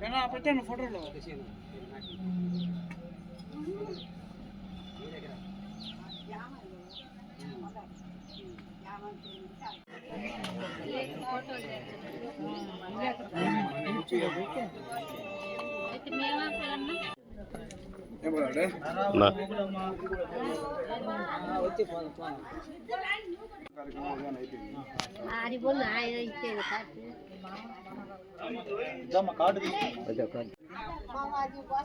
పెట్టాను ఫోటోలో. నా ఆడి బోల్ ఆయన ఇచ్చేది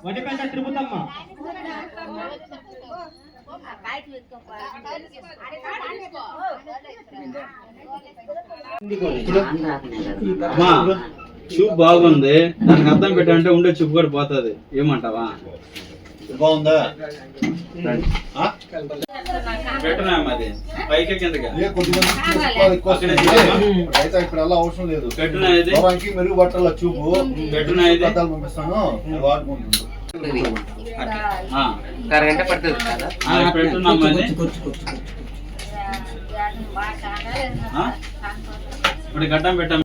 వడిపెంట తిరుపతమ్మ చూపు బాగుంది. దానికి అర్థం పెట్టంటే ఉండే చూపు కూడా పోతుంది. ఏమంటావా? బాగుందా? అది పైకి. అయితే ఇప్పుడు అలా అవసరం లేదు. మెరుగు బట్టల చూపు. పెట్టునా ఇది? కథలు పంపిస్తాను. వాడుకుంటుంది ఆ. అరగంట పడుతుంది కదా? ఆ, పెట్టున్నామ్మా ఇది ఆ? ఇప్పుడు గడ్డం పెట్టాం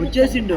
వచ్చేసిండు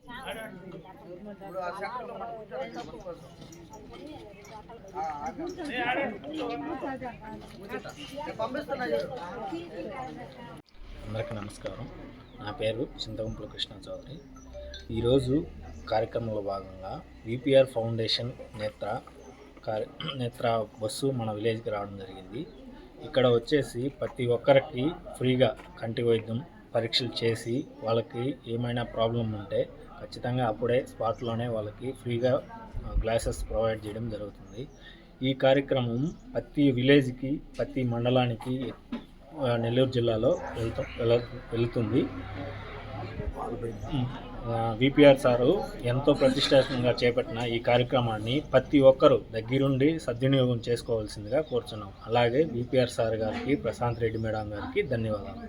అందరికీ నమస్కారం. నా పేరు చింతగుంపుల కృష్ణ చౌదరి. ఈరోజు కార్యక్రమంలో భాగంగా విపిఆర్ ఫౌండేషన్ నేత్ర కార్య నేత్ర బస్సు మన విలేజ్కి రావడం జరిగింది. ఇక్కడ వచ్చేసి ప్రతి ఒక్కరికి ఫ్రీగా కంటి వైద్యం పరీక్షలు చేసి వాళ్ళకి ఏమైనా ప్రాబ్లం ఉంటే ఖచ్చితంగా అప్పుడే స్పాట్లోనే వాళ్ళకి ఫ్రీగా గ్లాసెస్ ప్రొవైడ్ చేయడం జరుగుతుంది. ఈ కార్యక్రమం ప్రతి విలేజ్కి ప్రతి మండలానికి నెల్లూరు జిల్లాలో వెళ్తూ వెళ్తుంది. విపిఆర్ సారు ఎంతో ప్రతిష్టాత్మకంగా చేపట్టిన ఈ కార్యక్రమాన్ని ప్రతి ఒక్కరూ దగ్గరుండి సద్వినియోగం చేసుకోవాల్సిందిగా కోరుచున్నాం. అలాగే విపిఆర్ సార్ గారికి ప్రశాంత్ రెడ్డి మేడం గారికి ధన్యవాదాలు.